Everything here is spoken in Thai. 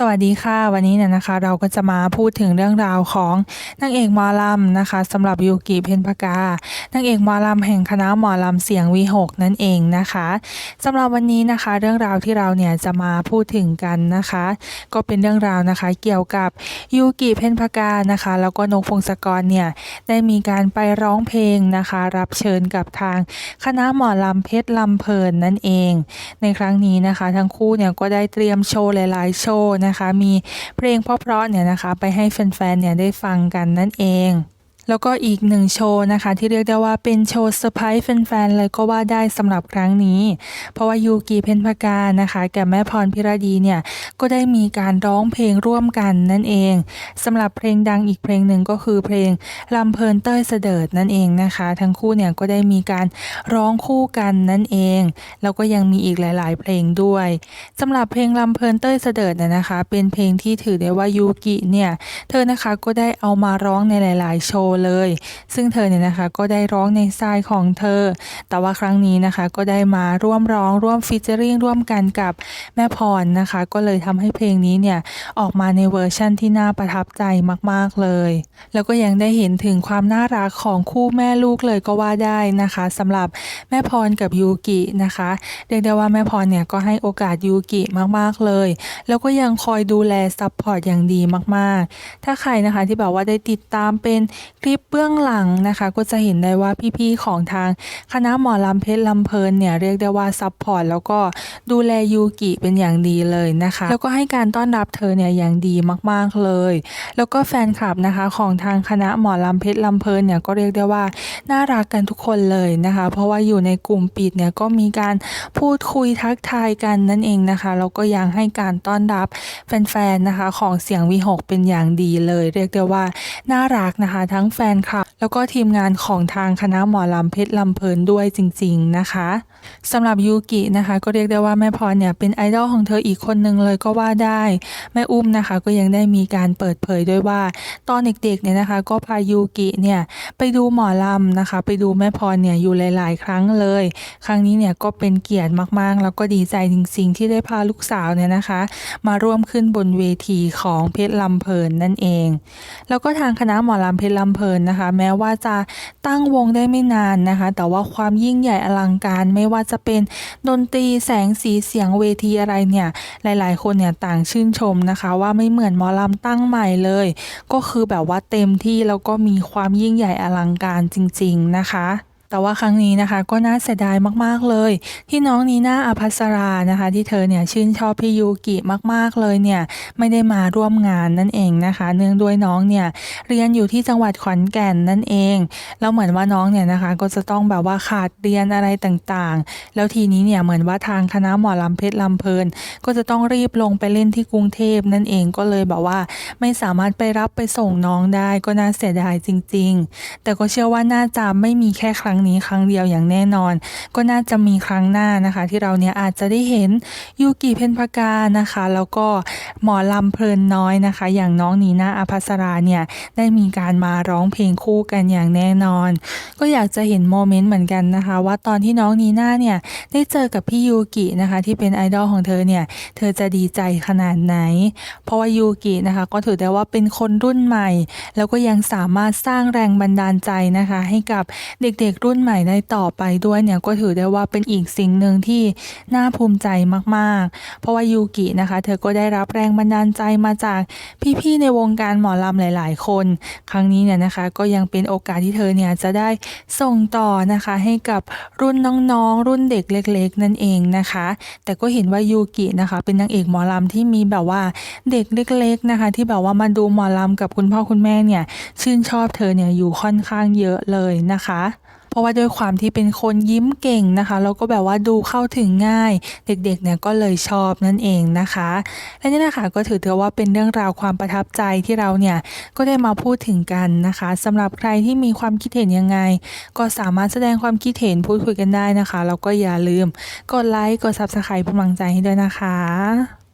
สวัสดีค่ะ วันนี้เนี่ยนะคะ เราก็จะมาพูดถึงเรื่องราวของนางเอกหมอลำนะคะสำหรับยูกิเพนพกานางเอกหมอลำแห่งคณะหมอลำเสียงวีหกนั่นเองนะคะสำหรับวันนี้นะคะ เรื่องราวที่เราเนี่ยจะมาพูดถึงกันนะคะ ก็เป็นเรื่องราวนะคะเกี่ยวกับยูกิเพนพกานะคะ แล้วก็นกพงศกรเนี่ยได้มีการไปร้องเพลงนะคะ รับเชิญกับทางคณะหมอลำเพชรลำเพลินนั่นเอง ในครั้งนี้นะคะ ทั้งคู่เนี่ยก็ได้เตรียมโชว์หลาย ๆ โชว์นะคะ มีเพลงเพราะๆเนี่ยนะคะ ไปให้แฟนๆเนี่ยได้ฟังกันนั่นเอง แล้วก็อีกหนึ่งโชว์นะคะ ที่เรียกได้ว่าเป็นโชว์เซอร์ไพรส์แฟนๆเลยก็ว่าได้สำหรับครั้งนี้ เพราะว่ายูกิเพนพกานะคะกับแม่พรพิรดีเนี่ยก็ได้มีการร้องเพลงร่วมกันนั่นเองสำหรับเพลงดังอีกเพลงหนึ่งก็คือเพลงลำเพลินเต้ยเสดิร์ดนั่นเองนะคะ ทั้งคู่เนี่ยก็ได้มีการร้องคู่กันนั่นเอง แล้วก็ยังมีอีกหลาย ๆ เพลงด้วยสำหรับเพลงลำเพลินเต้ยเสดิร์ดเนี่ยนะคะ เป็นเพลงที่ถือได้ว่ายูกิเนี่ยเธอนะคะก็ได้เอามาร้องในหลาย ๆ โชว์เลย ซึ่งเธอเนี่ยนะคะก็ได้ร้องในสไตล์ของเธอ แต่ว่าครั้งนี้นะคะก็ได้มาร่วมร้องร่วมฟีเจอริงร่วมกันกับแม่พรนะคะ ก็เลยทำให้เพลงนี้เนี่ยออกมาในเวอร์ชั่นที่น่าประทับใจมากๆเลย แล้วก็ยังได้เห็นถึงความน่ารักของคู่แม่ลูกเลยก็ว่าได้นะคะสำหรับแม่พรกับยูกินะคะเรียกได้ว่าแม่พรเนี่ยก็ให้โอกาสยูกิมากๆเลย แล้วก็ยังคอยดูแลซัพพอร์ตอย่างดีมากๆ ถ้าใครนะคะที่แบบว่าได้ติดตามเป็นคลิปเบื้องหลังนะคะ ก็จะเห็นได้ว่าพี่ๆของทางคณะหมอลำเพชรลำเพลินเนี่ยเรียกได้ว่าซัพพอร์ตแล้วก็ดูแลยูกิเป็นอย่างดีเลยนะคะ แล้วก็ให้การต้อนรับเธอเนี่ยอย่างดีมากๆเลย แล้วก็แฟนคลับนะคะของทางคณะหมอลำเพชรลำเพลินเนี่ยก็เรียกได้ว่าน่ารักกันทุกคนเลยนะคะ เพราะว่าอยู่ในกลุ่มปิดเนี่ยก็มีการพูดคุยทักทายกันนั่นเองนะคะแล้วก็ยังให้การต้อนรับแฟนๆนะคะของเสียงวีหกเป็นอย่างดีเลย เรียกได้ว่าน่ารักนะคะ ทั้งแฟแฟนคลับ แล้วก็ทีมงานของทางคณะหมอลำเพชรลำเพลินด้วยจริง ๆนะคะสำหรับยูกินะคะ ก็เรียกได้ว่าแม่พรเนี่ยเป็นไอดอลของเธออีกคนหนึ่งเลยก็ว่าได้ แม่อุ้มนะคะก็ยังได้มีการเปิดเผยด้วยว่า ตอนเด็กๆเนี่ยนะคะ ก็พายูกิเนี่ยไปดูหมอลำนะคะ ไปดูแม่พรเนี่ยอยู่หลาย ๆ ครั้งเลย ครั้งนี้เนี่ยก็เป็นเกียรติมากๆ แล้วก็ดีใจจริง ๆ ที่ได้พาลูกสาวเนี่ยนะคะ มาร่วมขึ้นบนเวทีของเพชรลำเพลินนั่นเอง แล้วก็ทางคณะหมอลำเพชรลำเพลินนะคะแม้ว่าจะตั้งวงได้ไม่นานนะคะ แต่ว่าความยิ่งใหญ่อลังการไม่ว่าจะเป็นดนตรีแสงสีเสียงเวทีอะไรเนี่ยหลาย ๆ คนเนี่ยต่างชื่นชมนะคะ ว่าไม่เหมือนหมอลำตั้งใหม่เลย ก็คือแบบว่าเต็มที่แล้วก็มีความยิ่งใหญ่อลังการจริง ๆ นะคะ แต่ว่าครั้งนี้นะคะก็น่าเสียดายมากๆเลย ที่น้องนีน่าอภัสรานะคะ ที่เธอเนี่ยชื่นชอบพี่ยูกิมากๆเลยเนี่ยไม่ได้มาร่วมงานนั่นเองนะคะ เนื่องด้วยน้องเนี่ยเรียนอยู่ที่จังหวัดขอนแก่นนั่นเองแล้วเหมือนว่าน้องเนี่ยนะคะ ก็จะต้องแบบว่าขาดเรียนอะไรต่างๆ แล้วทีนี้เนี่ยเหมือนว่าทางคณะหมอลำเพชรลำเพลิน ก็จะต้องรีบลงไปเล่นที่กรุงเทพนั่นเองก็เลยแบบว่าไม่สามารถไปรับไปส่งน้องได้ก็น่าเสียดายจริง ๆ แต่ก็เชื่อว่าน่าจะไม่มีแค่ครั้งงนี้ครั้งเดียวอย่างแน่นอน ก็น่าจะมีครั้งหน้านะคะ ที่เราเนี่ยอาจจะได้เห็นยูกิเพนพกานะคะ แล้วก็หมอลำเพลินน้อยนะคะ อย่างน้องนีน่าอภัสราเนี่ยได้มีการมาร้องเพลงคู่กันอย่างแน่นอน ก็อยากจะเห็นโมเมนต์เหมือนกันนะคะ ว่าตอนที่น้องนีน่าเนี่ยได้เจอกับพี่ยูกินะคะ ที่เป็นไอดอลของเธอเนี่ยเธอจะดีใจขนาดไหน เพราะว่ายูกินะคะ ก็ถือได้ว่าเป็นคนรุ่นใหม่ แล้วก็ยังสามารถสร้างแรงบันดาลใจนะคะ ให้กับเด็กๆรุ่นุ่นใหม่ได้ต่อไปด้วยเนี่ยก็ถือได้ว่าเป็นอีกสิ่งหนึ่งที่น่าภูมิใจมากๆ เพราะว่ายูกินะคะ เธอก็ได้รับแรงบันดาลใจมาจากพี่ๆในวงการหมอลำหลาย ๆ คน ครั้งนี้เนี่ยนะคะก็ยังเป็นโอกาสที่เธอเนี่ยจะได้ส่งต่อนะคะให้กับรุ่นน้องๆ รุ่นเด็กเล็ก ๆ นั่นเองนะคะ แต่ก็เห็นว่ายูกินะคะ เป็นนางเอกหมอลำที่มีแบบว่าเด็กเล็ก ๆ นะคะ ที่แบบว่ามาดูหมอลำกับคุณพ่อคุณแม่เนี่ยชื่นชอบเธอเนี่ยอยู่ค่อนข้างเยอะเลยนะคะ เพราะว่าด้วยความที่เป็นคนยิ้มเก่งนะคะแล้วก็แบบว่าดูเข้าถึงง่าย เด็กๆเนี่ยก็เลยชอบนั่นเองนะคะ และนี่นะคะก็ถือถือว่าเป็นเรื่องราวความประทับใจที่เราเนี่ยก็ได้มาพูดถึงกันนะคะสำหรับใครที่มีความคิดเห็นยังไง ก็สามารถแสดงความคิดเห็นพูดคุยกันได้นะคะแล้วก็อย่าลืมกดไลค์กด Subscribe เป็นกำลังใจให้ด้วยนะคะ